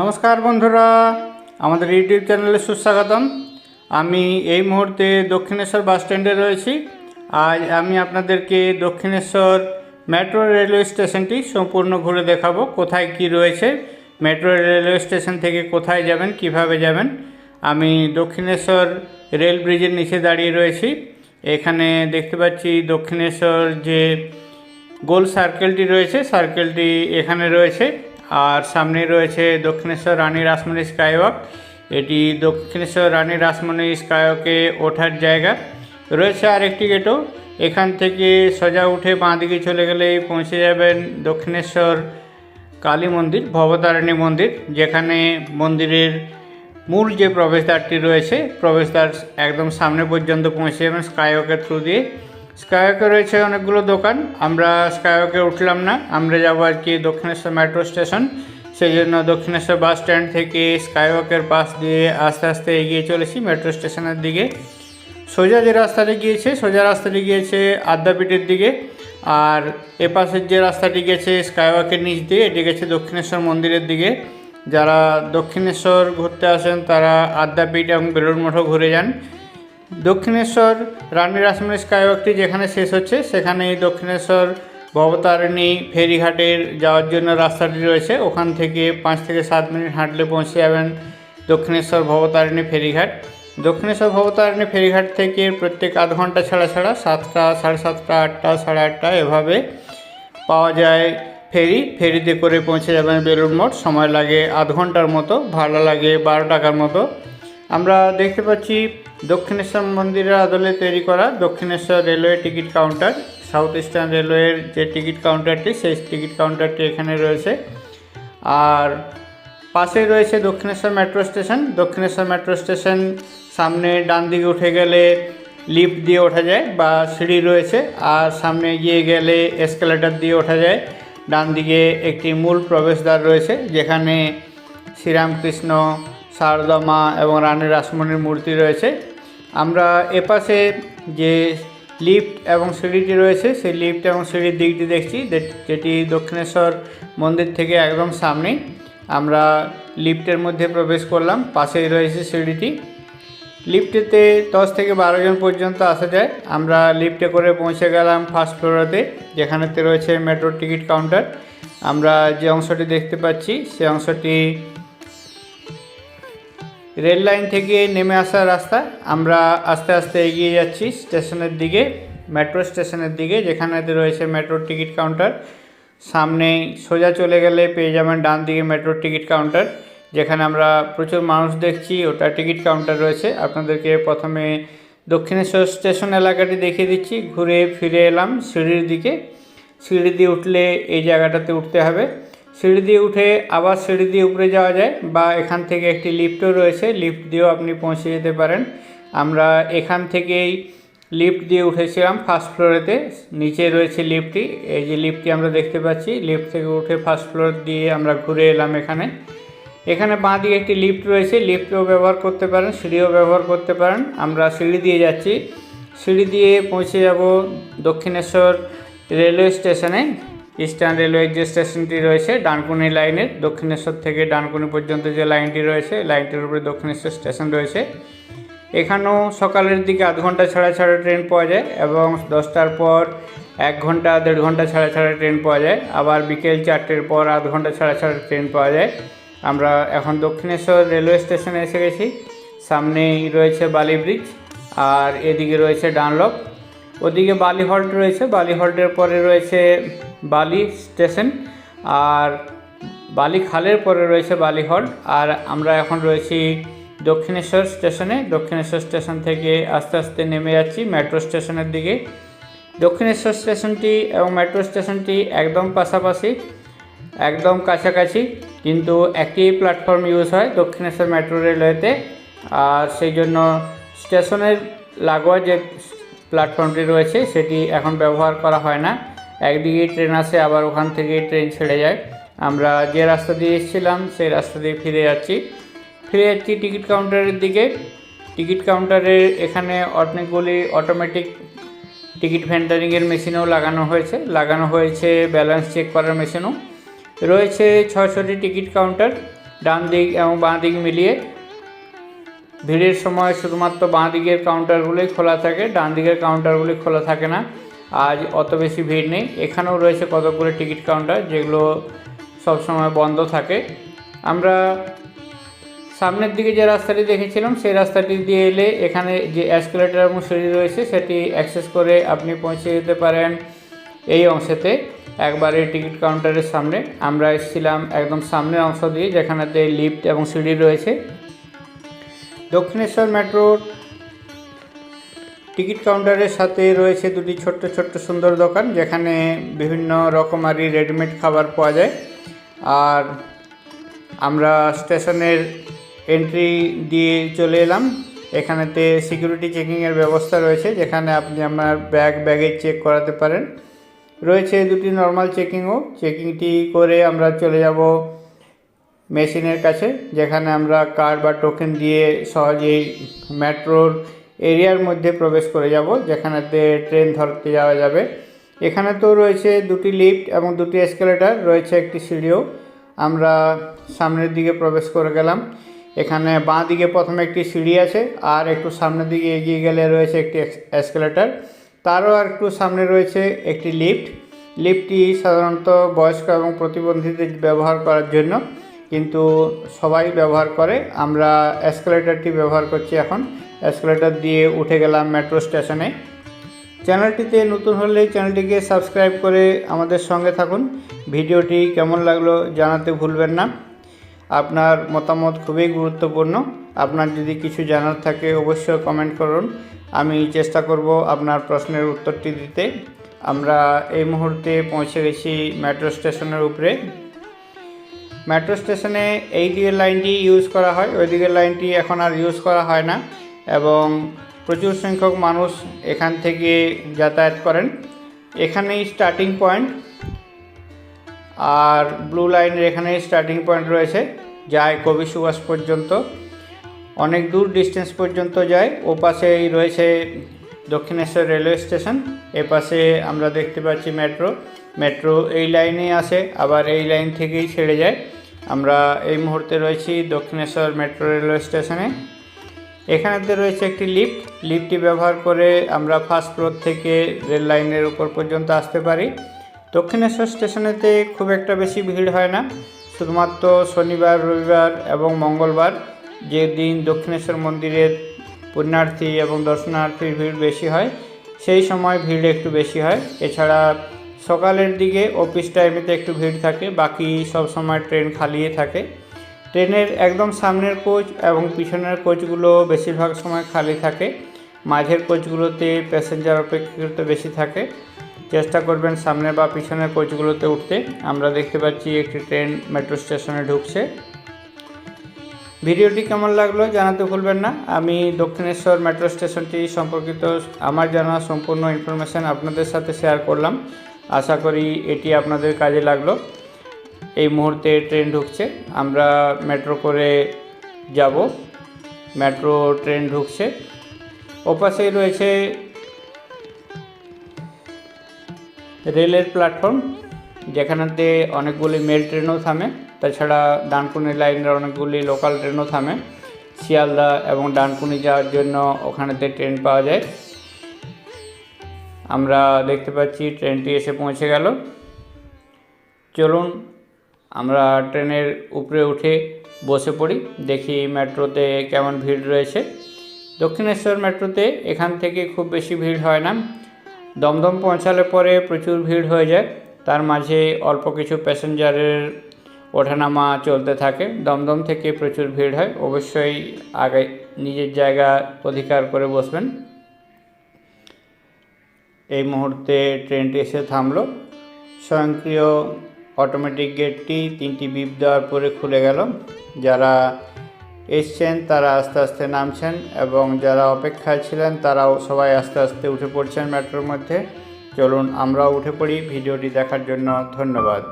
নমস্কার বন্ধুরা, আমাদের ইউটিউব চ্যানেলে সুস্বাগতম। আমি এই মুহূর্তে দক্ষিণেশ্বর বাস স্ট্যান্ডে রয়েছি। আজ আমি আপনাদেরকে দক্ষিণেশ্বর মেট্রো রেলওয়ে স্টেশনটি সম্পূর্ণ ঘুরে দেখাবো। কোথায় কি রয়েছে, মেট্রো রেলওয়ে স্টেশন থেকে কোথায় যাবেন, কীভাবে যাবেন। আমি দক্ষিণেশ্বর রেল ব্রিজের নিচে দাঁড়িয়ে রয়েছি। এখানে দেখতে পাচ্ছি দক্ষিণেশ্বর যে গোল সার্কেলটি রয়েছে, সার্কেলটি এখানে রয়েছে। আর সামনে রয়েছে দক্ষিণেশ্বর রানী রাসমণি স্কাইওয়াক। এটি দক্ষিণেশ্বর রানী রাসমণি স্কাইওয়াকে ওঠার জায়গা। রয়েছে আরেকটি গেটও। এখান থেকে সোজা উঠে বাঁ দিকে চলে গেলেই পৌঁছে যাবেন দক্ষিণেশ্বর কালী মন্দির, ভবতারিণী মন্দির, যেখানে মন্দিরের মূল যে প্রবেশদ্বারটি রয়েছে, প্রবেশদ্বার একদম সামনে পর্যন্ত পৌঁছে যাবেন স্কাইওয়াকের থ্রু দিয়ে। স্কাইওয়াকে রয়েছে অনেকগুলো দোকান। আমরা স্কাইওয়াকে উঠলাম না। আমরা যাব আর কি দক্ষিণেশ্বর মেট্রো স্টেশন সেই জন্য দক্ষিণেশ্বর বাস স্ট্যান্ড থেকে স্কাইওয়াকের পাশ দিয়ে আস্তে আস্তে এগিয়ে চলেছি মেট্রো স্টেশনের দিকে। সোজা যে রাস্তাটি গিয়েছে, সোজা রাস্তাটি গিয়েছে আদ্যাপীঠের দিকে। আর এপাশের যে রাস্তাটি গেছে স্কাইওয়াকের নিচ দিয়ে, এটি গেছে দক্ষিণেশ্বর মন্দিরের দিকে। যারা দক্ষিণেশ্বর ঘুরতে আসেন, তারা আদ্যাপীঠ এবং বেলুড় মঠও ঘুরে যান। দক্ষিণেশ্বর রানী রাসমণি স্কাইওয়াকটি যেখানে শেষ হচ্ছে, সেখানেই দক্ষিণেশ্বর ভবতারিণী ফেরিঘাটের যাওয়ার জন্য রাস্তাটি রয়েছে। ওখান থেকে পাঁচ থেকে সাত মিনিট হাঁটলে পৌঁছে যাবেন দক্ষিণেশ্বর ভবতারিণী ফেরিঘাট। দক্ষিণেশ্বর ভবতারিণী ফেরিঘাট থেকে প্রত্যেক আধ ঘণ্টা ছাড়া ছাড়া সাতটা, সাড়ে সাতটা, আটটা, সাড়ে আটটা এভাবে পাওয়া যায় ফেরি। ফেরিতে করে পৌঁছে যাবেন বেলুড় মঠ। সময় লাগে আধ ঘণ্টার মতো, ভাড়া লাগে বারো টাকার মতো। আমরা দেখতে পাচ্ছি দক্ষিণেশ্বর মন্দিরের আদলে তৈরি করা Dakshineswar railway ticket counter, south eastern রেলওয়ের যে টিকিট কাউন্টারটি, সেই টিকিট কাউন্টারটি এখানে রয়েছে। আর পাশে রয়েছে Dakshineswar metro station. Dakshineswar metro station সামনে ডান দিকে উঠে গেলে লিফট দিয়ে ওঠা যায় বা সিঁড়ি রয়েছে, আর সামনে গিয়ে গেলে এসকেলেটর দিয়ে ওঠা যায়। ডান দিকে একটি মূল প্রবেশদ্বার রয়েছে, যেখানে শ্রীরামকৃষ্ণ সারদা মা এবং রানী রাসমণির মূর্তি রয়েছে। আমরা এপাশে যে লিফট এবং সিঁড়িটি রয়েছে, সেই লিফট এবং সিঁড়ির দিকটি দেখছি যেটি দক্ষিণেশ্বর মন্দির থেকে একদম সামনেই আমরা লিফটের মধ্যে প্রবেশ করলাম, পাশেই রয়েছে সিঁড়িটি। লিফটেতে দশ থেকে বারো জন পর্যন্ত আসা যায়। আমরা লিফটে করে পৌঁছে গেলাম ফার্স্ট ফ্লোরেতে যেখানেতে রয়েছে মেট্রো টিকিট কাউন্টার আমরা যে অংশটি দেখতে পাচ্ছি, সে অংশটি রেল লাইন থেকে নেমে আসা রাস্তা। আমরা আস্তে আস্তে এগিয়ে যাচ্ছি স্টেশনের দিকে, মেট্রো স্টেশনের দিকে যেখানেতে রয়েছে মেট্রোর টিকিট কাউন্টার। সামনে সোজা চলে গেলে পেয়ে যাবেন ডান দিকে মেট্রোর টিকিট কাউন্টার, যেখানে আমরা প্রচুর মানুষ দেখছি ওটা টিকিট কাউন্টার রয়েছে। আপনাদেরকে প্রথমে দক্ষিণেশ্বর স্টেশন এলাকাটি দেখিয়ে দিচ্ছি, ঘুরে ফিরে এলাম সিঁড়ির দিকে। সিঁড়ি দিয়ে উঠলে এই জায়গাটাতে উঠতে হবে। সিঁড়ি দিয়ে উঠে আবার সিঁড়ি দিয়ে উপরে যাওয়া যায় বা এখান থেকে একটি লিফটও রয়েছে, লিফট দিয়েও আপনি পৌঁছে যেতে পারেন। আমরা এখান থেকেই লিফট দিয়ে উঠেছিলাম ফার্স্ট ফ্লোরেতে নিচে রয়েছে লিফটটি, এই যে লিফটটি আমরা দেখতে পাচ্ছি, লিফট থেকে উঠে ফার্স্ট ফ্লোর দিয়ে আমরা ঘুরে এলাম এখানে। এখানে বাঁ দিকে একটি লিফট রয়েছে, লিফটও ব্যবহার করতে পারেন, সিঁড়িও ব্যবহার করতে পারেন। আমরা সিঁড়ি দিয়ে যাচ্ছি, সিঁড়ি দিয়ে পৌঁছে যাব দক্ষিণেশ্বর রেলওয়ে স্টেশনে। ইস্টার্ন রেলওয়ে যে স্টেশনটি রয়েছে, ডানকুনি লাইনের দক্ষিণেশ্বর থেকে ডানকুনি পর্যন্ত যে লাইনটি রয়েছে, লাইনটির উপরে দক্ষিণেশ্বর স্টেশন রয়েছে। এখানেও সকালের দিকে আধ ঘণ্টা ছাড়া ছাড়া ট্রেন পাওয়া যায় এবং দশটার পর এক ঘণ্টা, দেড় ঘণ্টা ছাড়া ছাড়া ট্রেন পাওয়া যায়। আবার বিকেল চারটের পর আধ ঘণ্টা ছাড়া ছাড়া ট্রেন পাওয়া যায়। আমরা এখন দক্ষিণেশ্বর রেলওয়ে স্টেশনে এসে গেছি। সামনেই রয়েছে বালি ব্রিজ আর এদিকে রয়েছে ডানলপ। ওদিকে বালি হল্ট রয়েছে। বালি হল্টের পরে রয়েছে বালি স্টেশন আর বালি খালের পরে রয়েছে বালি আর আমরা এখন রয়েছি দক্ষিণেশ্বর স্টেশনে। দক্ষিণেশ্বর স্টেশন থেকে আস্তে আস্তে নেমে যাচ্ছি মেট্রো স্টেশনের দিকে। দক্ষিণেশ্বর স্টেশনটি এবং মেট্রো স্টেশনটি একদম পাশাপাশি, একদম কাছাকাছি, কিন্তু একই প্ল্যাটফর্ম ইউজ হয় দক্ষিণেশ্বর মেট্রো রেলওয়েতে। আর সেই জন্য স্টেশনের লাগোয়া যে প্ল্যাটফর্মটি রয়েছে, সেটি এখন ব্যবহার করা হয় না। একদিকে ট্রেন আসে আবার ওখান থেকে ট্রেন ছেড়ে যায়। আমরা যে রাস্তা দিয়ে এসেছিলাম, সেই রাস্তা দিয়ে ফিরে যাচ্ছি। ফিরে যাচ্ছি টিকিট কাউন্টারের দিকে। টিকিট কাউন্টারের এখানে অনেকগুলি অটোমেটিক টিকিট ভেন্ডারিংয়ের মেশিনও লাগানো হয়েছে। লাগানো হয়েছে ব্যালেন্স চেক করার মেশিনও। রয়েছে ছশোটি টিকিট কাউন্টার, ডান দিক এবং বাঁ দিক মিলিয়ে। ভিড়ের সময় শুধুমাত্র বাঁ দিকের কাউন্টারগুলোই খোলা থাকে, ডান দিকের কাউন্টারগুলি খোলা থাকে না। আজ অত বেশি ভিড় নেই। এখানেও রয়েছে কতকগুলো টিকিট কাউন্টার, যেগুলো সবসময় বন্ধ থাকে। আমরা সামনের দিকে যে রাস্তাটি দেখেছিলাম, সেই রাস্তাটি দিয়ে এলে এখানে যে অ্যাসকেলেটার এবং সিঁড়ি রয়েছে, সেটি অ্যাক্সেস করে আপনি পৌঁছে যেতে পারেন এই অংশেতে। একবারে টিকিট কাউন্টারের সামনে আমরা এসেছিলাম একদম সামনের অংশ দিয়ে, যেখানেতে লিফট এবং সিঁড়ি রয়েছে। দক্ষিণেশ্বর মেট্রোর টিকিট কাউন্টারের সাথে রয়েছে দুটি ছোট্ট ছোট্ট সুন্দর দোকান, যেখানে বিভিন্ন রকমারি রেডিমেড খাবার পাওয়া যায়। আর আমরা স্টেশনের এন্ট্রি দিয়ে চলে এলাম। এখানেতে সিকিউরিটি চেকিংয়ের ব্যবস্থা রয়েছে, যেখানে আপনি আপনার ব্যাগ ব্যাগেজ চেক করাতে পারেন। রয়েছে দুটি নর্মাল চেকিংও চেকিংটি করে আমরা চলে যাব মেশিনের কাছে, যেখানে আমরা কার্ড বা টোকেন দিয়ে সহজেই মেট্রোর এরিয়ার মধ্যে প্রবেশ করে যাব, যেখানেতে ট্রেন ধরতে যাওয়া যাবে। এখানে তো রয়েছে দুটি লিফট এবং দুটি এসকেলেটার, রয়েছে একটি সিঁড়িও। আমরা সামনের দিকে প্রবেশ করে গেলাম। এখানে বাঁ দিকে প্রথমে একটি সিঁড়ি আছে, আর একটু সামনের দিকে এগিয়ে গেলে রয়েছে একটি এসকেলেটার। তারও আর একটু সামনে রয়েছে একটি লিফট। লিফটটি সাধারণত বয়স্ক এবং প্রতিবন্ধীদের ব্যবহার করার জন্য। কিন্তু সবাই ব্যবহার করে। আমরা এসকেলেটারটি ব্যবহার করছি এখন। এসকেলেটার দিয়ে উঠে গেলাম মেট্রো স্টেশনে চ্যানেলটিতে নতুন হলে চ্যানেলটিকে সাবস্ক্রাইব করে আমাদের সঙ্গে থাকুন। ভিডিওটি কেমন লাগল জানাতে ভুলবেন না। আপনার মতামত খুবই গুরুত্বপূর্ণ। আপনার যদি কিছু জানার থাকে অবশ্যই কমেন্ট করুন। আমি চেষ্টা করব আপনার প্রশ্নের উত্তরটি দিতে। আমরা এই মুহূর্তে পৌঁছে গেছি মেট্রো স্টেশনের উপরে। মেট্রো স্টেশনে এই দিকের লাইনটি ইউজ করা হয়। ওই দিকের লাইনটি এখন আর ইউজ করা হয় না এবং প্রচুর সংখ্যক মানুষ এখান থেকে যাতায়াত করেন। এখানেই স্টার্টিং পয়েন্ট আর ব্লু লাইনের এখানে স্টার্টিং পয়েন্ট রয়েছে, যায় কবি সুভাষ পর্যন্ত। অনেক দূর ডিস্টেন্স পর্যন্ত যায়। ও পাশেই রয়েছে দক্ষিণেশ্বর রেলওয়ে স্টেশন, এ পাশে আমরা দেখতে পাচ্ছি মেট্রো। মেট্রো এই লাইনেই আসে, আবার এই লাইন থেকেই ছেড়ে যায়। আমরা এই মুহূর্তে রয়েছি দক্ষিণেশ্বর মেট্রো রেলওয়ে স্টেশনে। এখানেতে রয়েছে একটি লিফট। লিফটটি ব্যবহার করে আমরা ফার্স্ট ফ্লোর থেকে রেল লাইনের উপর পর্যন্ত আসতে পারি। দক্ষিণেশ্বর স্টেশনেতে খুব একটা বেশি ভিড় হয় না। শুধুমাত্র শনিবার, রবিবার এবং মঙ্গলবার যে দিন দক্ষিণেশ্বর মন্দিরের পুণ্যার্থী এবং দর্শনার্থীর ভিড় বেশি হয়, সেই সময় ভিড় একটু বেশি হয়। এছাড়া সকালের দিকে অফিস টাইমেতে একটু ভিড় থাকে, বাকি সব সময় ট্রেন খালিয়ে থাকে। ট্রেনের একদম সামনের কোচ এবং পিছনের কোচগুলো বেশিরভাগ সময় খালি থাকে। মাঝের কোচগুলোতে প্যাসেঞ্জার অপেক্ষাকৃত বেশি থাকে। চেষ্টা করবেন সামনে বা পিছনের কোচগুলোতে উঠতে। আমরা দেখতে পাচ্ছি একটি ট্রেন মেট্রো স্টেশনে ঢুকছে। ভিডিওটি কেমন লাগল জানাতে ভুলবেন না। আমি দক্ষিণেশ্বর মেট্রো স্টেশনটি সম্পর্কিত আমার জানা সম্পূর্ণ ইনফরমেশান আপনাদের সাথে শেয়ার করলাম। আশা করি এটি আপনাদের কাজে লাগল। এই মুহূর্তে ট্রেন ঢুকছে। আমরা মেট্রো করে যাব। মেট্রো ট্রেন ঢুকছে। ওপাশেই রয়েছে রেলের প্ল্যাটফর্ম। যেখানেতে অনেকগুলি মেল ট্রেনও থামে, তাছাড়া ডানকুনি লাইনের অনেকগুলি লোকাল ট্রেনও থামে, শিয়ালদা এবং ডানকুনি যাওয়ার জন্য ওখানেতে ট্রেন পাওয়া যায়। আমরা দেখতে পাচ্ছি ট্রেনটি এসে পৌঁছে গেল। চলুন, আমরা ট্রেনের উপরে উঠে বসে পড়ি, দেখি মেট্রোতে কেমন ভিড় রয়েছে। দক্ষিণেশ্বর মেট্রোতে এখান থেকে খুব বেশি ভিড় হয় না। দমদম পৌঁছালে পরে প্রচুর ভিড় হয়ে যায়। তার মাঝে অল্প কিছু প্যাসেঞ্জারের ওঠানামা চলতে থাকে। দমদম থেকে প্রচুর ভিড় হয়। অবশ্যই আগে নিজের জায়গা অধিকার করে বসবেন। এই মুহূর্তে ট্রেনটি এসে থামলো। স্বয়ংক্রিয় অটোমেটিক গেটটি তিনটি বিপ দেওয়ার পরে খুলে গেল। যারা এসছেন তারা আস্তে আস্তে নামছেন এবং যারা অপেক্ষায় ছিলেন তারাও সবাই আস্তে আস্তে উঠে পড়ছেন মেট্রোর মধ্যে। চলুন আমরাও উঠে পড়ি ভিডিওটি দেখার জন্য ধন্যবাদ।